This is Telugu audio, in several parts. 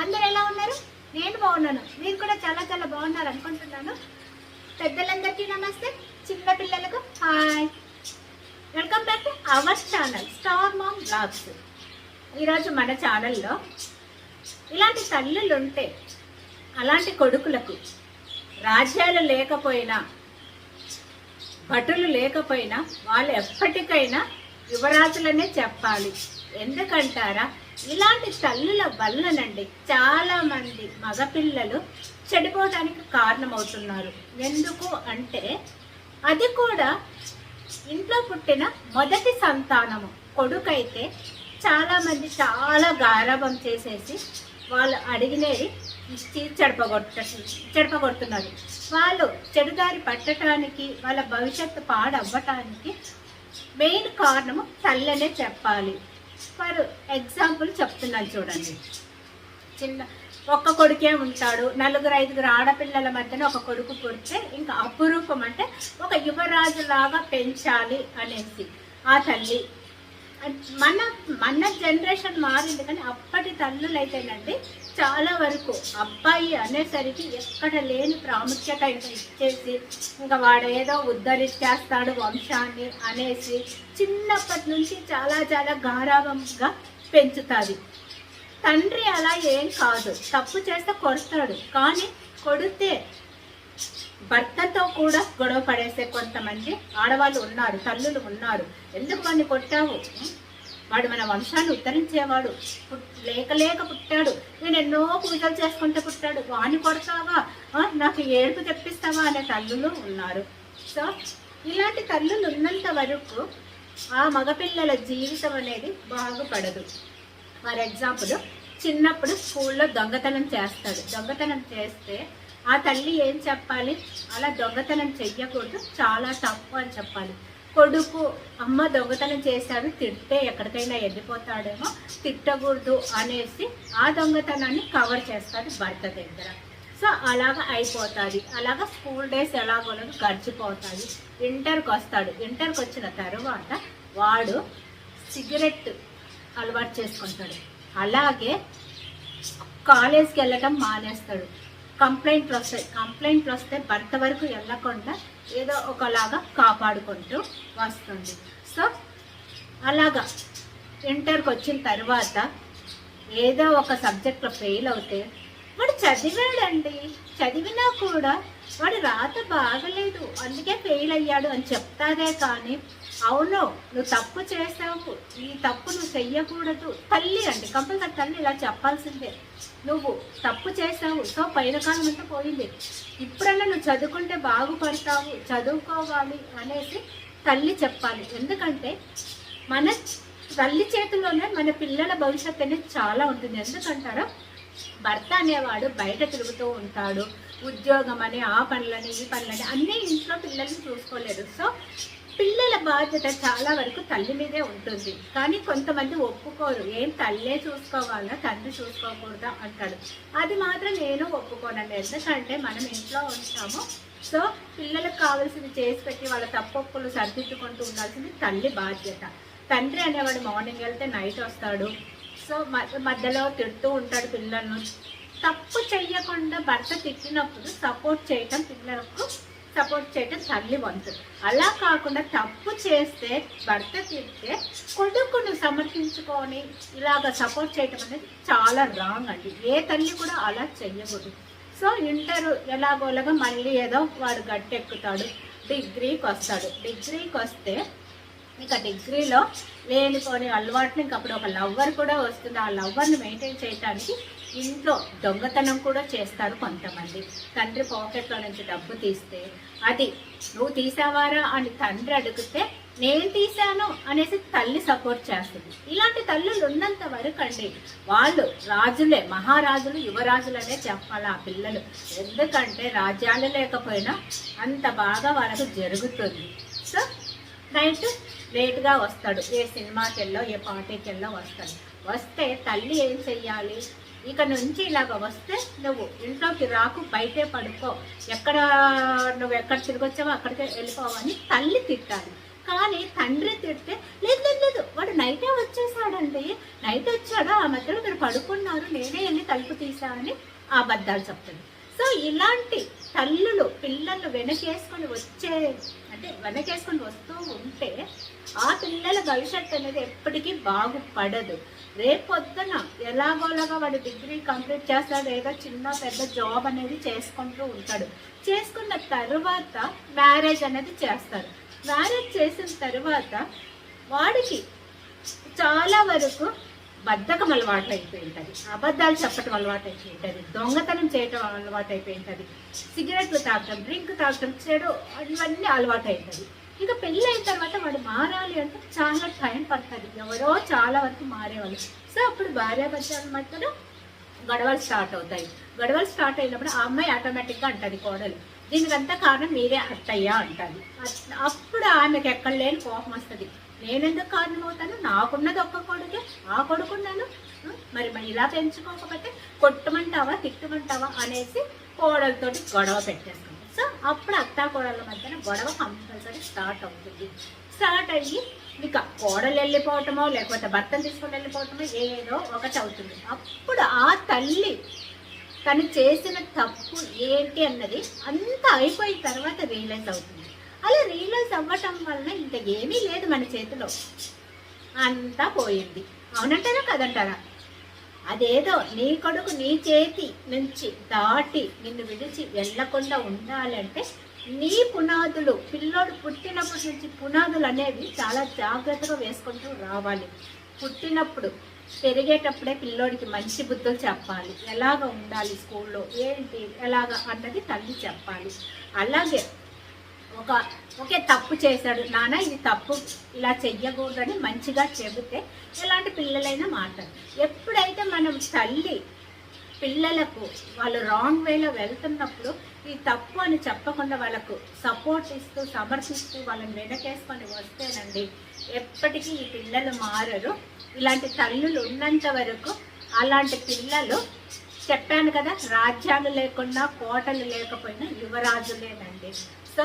అందరు ఎలా ఉన్నారు? నేను బాగున్నాను. మీరు కూడా చాలా చాలా బాగున్నారు అనుకుంటున్నాను. పెద్దలందరికీ నమస్తే. చిన్న పిల్లలకు hi. Welcome back to our channel star mom blogs. ఈరోజు మన ఛానల్లో ఇలాంటి తల్లులు ఉంటే అలాంటి కొడుకులకు రాజ్యాలు లేకపోయినా భటులు లేకపోయినా వాళ్ళు ఎప్పటికైనా యువరాజులనే చెప్పాలి. ఎందుకంటారా? ఇలాంటి తల్లుల వల్లనండి చాలామంది మగపిల్లలు చెడిపోవడానికి కారణమవుతున్నారు. ఎందుకు అంటే అది కూడా ఇంట్లో పుట్టిన మొదటి సంతానము. కొడుకైతే చాలామంది చాలా గారాభం చేసేసి వాళ్ళు అడిగినది ఇచ్చి చెడపగొట్ట చెడపగొడుతున్నారు. వాళ్ళు చెడుదారి పట్టడానికి వాళ్ళ భవిష్యత్తు పాడవ్వటానికి మెయిన్ కారణము తల్లనే చెప్పాలి. ఫర్ ఎగ్జాంపుల్ చెప్తున్నాను చూడండి. చిన్న ఒక్క కొడుకే ఉంటాడు నలుగురు ఐదుగురు ఆడపిల్లల మధ్యన ఒక కొడుకు పుడితే ఇంకా అపురూపం అంటే ఒక యువరాజు లాగా పెంచాలి అనేసి. ఆ తల్లి మన మన జనరేషన్ మారింది కానీ అప్పటి తల్లులు అయితేనండి చాలా వరకు అబ్బాయి అనేసరికి ఎక్కడ లేని ప్రాముఖ్యత ఇంకా ఇచ్చేసి ఇంకా వాడు ఏదో ఉద్ధరించేస్తాడు వంశాన్ని అనేసి చిన్నప్పటి నుంచి చాలా చాలా గారాభంగా పెంచుతుంది. తండ్రి అలా ఏం కాదు. తప్పు చేస్తే కొడతాడు. కానీ కొడితే భర్తతో కూడా గొడవ పడేసే కొంతమంది ఆడవాళ్ళు ఉన్నారు తల్లులు ఉన్నారు. ఎందుకు వాడిని కొట్టావు? వాడు మన వంశాన్ని ఉద్ధరించేవాడు. లేక లేక పుట్టాడు. నేను ఎన్నో పూజలు చేసుకుంటూ పుట్టాడు. వాణి కొడతావా? నాకు ఏడుపు తెప్పిస్తావా? అనే తల్లులు ఉన్నారు. సో ఇలాంటి తల్లులు ఉన్నంత వరకు ఆ మగపిల్లల జీవితం అనేది బాగుపడదు. ఫర్ ఎగ్జాంపుల్ చిన్నప్పుడు స్కూల్లో దొంగతనం చేస్తాడు దొంగతనం చేస్తే ఆ తల్లి ఏం చెప్పాలి? అలా దొంగతనం చెయ్యకూడదు చాలా తప్పు అని చెప్పాలి. కొడుకు అమ్మ దొంగతనం చేశాడు తిట్టే ఎక్కడికైనా వెళ్ళిపోతాడేమో తిట్టకూడదు అనేసి ఆ దొంగతనాన్ని కవర్ చేస్తాడు భర్త దగ్గర. సో అలాగా అయిపోతుంది. అలాగా స్కూల్ డేస్ ఎలాగోలో గడిచిపోతుంది ఇంటర్కి వస్తాడు. ఇంటర్కి వచ్చిన తర్వాత వాడు సిగరెట్ అలవాటు చేసుకుంటాడు. అలాగే కాలేజ్కి వెళ్ళటం మానేస్తాడు. కంప్లైంట్లు వస్తాయి. కంప్లైంట్లు వస్తే భర్త వరకు వెళ్ళకుండా ఏదో ఒకలాగా కాపాడుకుంటూ వస్తుంది. సో అలాగా. ఇంటర్కి వచ్చిన తర్వాత ఏదో ఒక సబ్జెక్ట్లో ఫెయిల్ అవుతే వాడు చదివాడండి. చదివినా కూడా వాడు రాత బాగలేదు. అందుకే ఫెయిల్ అయ్యాడు అని చెప్తాదే కానీ అవును నువ్వు తప్పు చేసావు. ఈ తప్పు నువ్వు చెయ్యకూడదు. తల్లి అండి కంపల్సరీ తల్లి ఇలా చెప్పాల్సిందే. నువ్వు తప్పు చేసావు సో పైన కాలం అంతా పోయింది. ఇప్పుడన్నా నువ్వు చదువుకుంటే బాగుపడతావు చదువుకోవాలి అనేసి తల్లి చెప్పాలి. ఎందుకంటే మన తల్లి చేతిలోనే మన పిల్లల భవిష్యత్తు అనేది చాలా ఉంటుంది. ఎందుకంటారా? భర్త అనేవాడు బయట తిరుగుతూ ఉంటాడు. ఉద్యోగం అని ఆ పనులని ఈ పనులని అన్నీ ఇంట్లో పిల్లల్ని చూసుకోలేరు సో పిల్లల బాధ్యత చాలా వరకు తల్లి మీదే ఉంటుంది. కానీ కొంతమంది ఒప్పుకోరు. ఏం తల్లే చూసుకోవాలా తండ్రి చూసుకోకూడదా అంటాడు అది మాత్రం నేను ఒప్పుకోనండి. ఎందుకంటే మనం ఇంట్లో ఉంటాము. సో పిల్లలకు కావాల్సింది చేసి పెట్టి వాళ్ళ తప్పొప్పులు సర్దిద్దుకుంటూ ఉండాల్సింది తల్లి బాధ్యత. తండ్రి అనేవాడు మార్నింగ్ వెళ్తే నైట్ వస్తాడు. సో మ- మధ్యలో తిడుతూ ఉంటాడు పిల్లలను. తప్పు చెయ్యకుండా భర్త తిట్టినప్పుడు సపోర్ట్ చేయటం పిల్లలకు సపోర్ట్ చేయటం తల్లి వంతు అలా కాకుండా తప్పు చేస్తే భర్త తిడితే కొడుకును సమర్థించుకొని ఇలాగ సపోర్ట్ చేయటం అనేది చాలా రాంగ్ అండి. ఏ తల్లి కూడా అలా చెయ్యకూడదు. సో ఇంటర్ ఎలాగోలాగా మళ్ళీ ఏదో వాడు గట్టెక్కుతాడు డిగ్రీకి వస్తాడు డిగ్రీకి వస్తే ఇంకా డిగ్రీలో లేనిపోని అలవాటుని ఇంక అప్పుడు ఒక లవ్వర్ కూడా వస్తుంది. ఆ లవ్వర్ని మెయింటైన్ చేయడానికి ఇంట్లో దొంగతనం కూడా చేస్తారు కొంతమంది. తండ్రి పాకెట్లో నుంచి డబ్బు తీస్తే అది నువ్వు తీసావారా? అని తండ్రి అడిగితే నేను తీశాను అనేసి తల్లి సపోర్ట్ చేస్తుంది. ఇలాంటి తల్లులు ఉన్నంత వరకు అండి వాళ్ళు రాజులే మహారాజులు యువరాజులనే చెప్పాలి ఆ పిల్లలు. ఎందుకంటే రాజ్యాలు లేకపోయినా అంత బాగా వాళ్ళకు జరుగుతుంది. సో రైట్ లేట్గా వస్తాడు. ఏ సినిమాకెళ్ళో ఏ పార్టీకి వస్తాడు. వస్తే తల్లి ఏం చెయ్యాలి? ఇక నుంచి ఇలాగ వస్తే నువ్వు ఇంట్లోకి రాకు బయటే పడుకో. ఎక్కడ నువ్వు ఎక్కడ తిరిగొచ్చావో అక్కడికే వెళ్ళిపోవని తల్లి తిట్టాలి. కానీ తండ్రి తిడితే లేదు లేదు లేదు వాడు నైటే వచ్చేసాడండి నైట్ వచ్చాడు? ఆ మధ్యలో మీరు పడుకున్నారు నేనే వెళ్ళి తలుపు తీసా ఆ అబద్ధాలు చెప్తుంది సో ఇలాంటి తల్లులు పిల్లలు వెనకేసుకొని వచ్చే అంటే వెనకేసుకొని వస్తూ ఉంటే ఆ పిల్లల భవిష్యత్తు అనేది ఎప్పటికీ బాగుపడదు. రేపొద్దున ఎలాగోలాగా వాడు డిగ్రీ కంప్లీట్ చేస్తాడు ఏదో చిన్న పెద్ద జాబ్ అనేది చేసుకుంటూ ఉంటాడు. చేసుకున్న తర్వాత మ్యారేజ్ అనేది చేస్తారు. మ్యారేజ్ చేసిన తర్వాత వాడికి చాలా వరకు బద్ధకం అలవాటు అయిపోయింటుంది అబద్ధాలు చెప్పటం అలవాటు అయిపోయింటుంది దొంగతనం చేయటం అలవాటు అయిపోయింటుంది సిగరెట్లు తాగటం డ్రింక్ తాగటం చెడు ఇవన్నీ అలవాటు అవుతుంది ఇక పెళ్ళి అయిన తర్వాత వాడు మారాలి అంటే చాలా టైం పడుతుంది. ఎవరో చాలా వరకు మారేవాళ్ళు. సో అప్పుడు భార్యాభర్తల మధ్యలో గొడవలు స్టార్ట్ అవుతాయి. గొడవలు స్టార్ట్ అయినప్పుడు ఆ అమ్మాయి ఆటోమేటిక్గా అంటుంది కోడలు దీనికంతా కారణం మీరే అత్తయ్య అంటుంది. అప్పుడు ఆమెకి ఎక్కడ లేని కోపం వస్తుంది నేనెందుకు కారణం అవుతాను నాకున్నది ఒక్క కొడుకే ఆ కొడుకున్నాను. మరి మరి ఇలా పెంచుకోకపోతే కొట్టమంటావా తిట్టమంటావా అనేసి కోడలతోటి గొడవ పెట్టేస్తాను సో అప్పుడు అత్తా కోడల మధ్యన గొడవ కంపల్సరీ స్టార్ట్ అవుతుంది. స్టార్ట్ అయ్యి ఇక కోడలు వెళ్ళిపోవటమో లేకపోతే భర్తను తీసుకొని వెళ్ళిపోవటమో ఏదో ఒకటి అవుతుంది. అప్పుడు ఆ తల్లి తను చేసిన తప్పు ఏంటి అన్నది అంతా అయిపోయిన తర్వాత రియలైజ్ అవుతుంది. అలా రియలైజ్ అవ్వటం వలన ఇంకా ఏమీ లేదు మన చేతిలో. అంతా పోయింది. అవునంటారా కదంటారా? అదేదో నీ కొడుకు నీ చేతి నుంచి దాటి నిన్ను విడిచి వెళ్ళకుండా ఉండాలంటే నీ పునాదులు పిల్లోడు పుట్టినప్పటి నుంచి పునాదులు అనేవి చాలా జాగ్రత్తగా వేసుకుంటూ రావాలి. పుట్టినప్పుడు పెరిగేటప్పుడే పిల్లోడికి మంచి బుద్ధులు చెప్పాలి. ఎలాగ ఉండాలి స్కూల్లో? ఏంటి? ఎలాగ? అన్నది తల్లి చెప్పాలి. అలాగే ఒక ఒకే తప్పు చేశాడు. నాన్న ఇది తప్పు. ఇలా చెయ్యకూడదని మంచిగా చెబితే ఎలాంటి పిల్లలైనా మాట్లాడు ఎప్పుడైతే మనం తల్లి పిల్లలకు వాళ్ళు రాంగ్ వేలో వెళ్తున్నప్పుడు ఈ తప్పు అని చెప్పకుండా వాళ్ళకు సపోర్ట్ ఇస్తూ సమర్థిస్తూ వాళ్ళని వెనకేసుకొని వస్తేనండి ఎప్పటికీ ఈ పిల్లలు మారరు. ఇలాంటి తల్లులు ఉన్నంత వరకు అలాంటి పిల్లలు చెప్పాను కదా రాజ్యాలు లేకుండా కోటలు లేకపోయినా యువరాజులేనండి. సో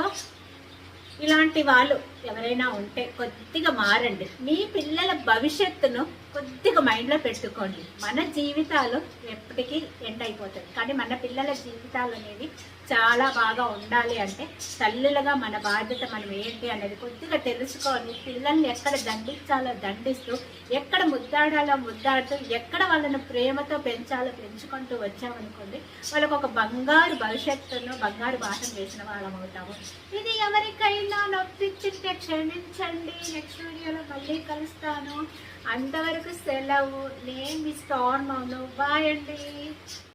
ఇలాంటి వాళ్ళు ఎవరైనా ఉంటే కొద్దిగా మారండి. మీ పిల్లల భవిష్యత్తును కొద్దిగా మైండ్లో పెట్టుకోండి. మన జీవితాలు ఎప్పటికీ ఎండ్ అయిపోతుంది కానీ మన పిల్లల జీవితాలు అనేవి చాలా బాగా ఉండాలి అంటే తల్లులుగా మన బాధ్యత మనం ఏంటి అనేది కొద్దిగా తెలుసుకొని పిల్లల్ని ఎక్కడ దండించాలో దండిస్తూ ఎక్కడ ముద్దాడాలో ముద్దాడుతూ ఎక్కడ వాళ్ళను ప్రేమతో పెంచాలో పెంచుకుంటూ వచ్చామనుకోండి వాళ్ళకు ఒక బంగారు భవిష్యత్తును బంగారు భాషను వేసిన వాళ్ళం అవుతాము ఇది ఎవరికైనా నొప్పించింటే క్షమించండి. నెక్స్ట్ వీడియోలో మళ్ళీ కలుస్తాను. అంతవరకు సెలవు. నేను మీ స్టార్ మౌను బాయ్ అండి.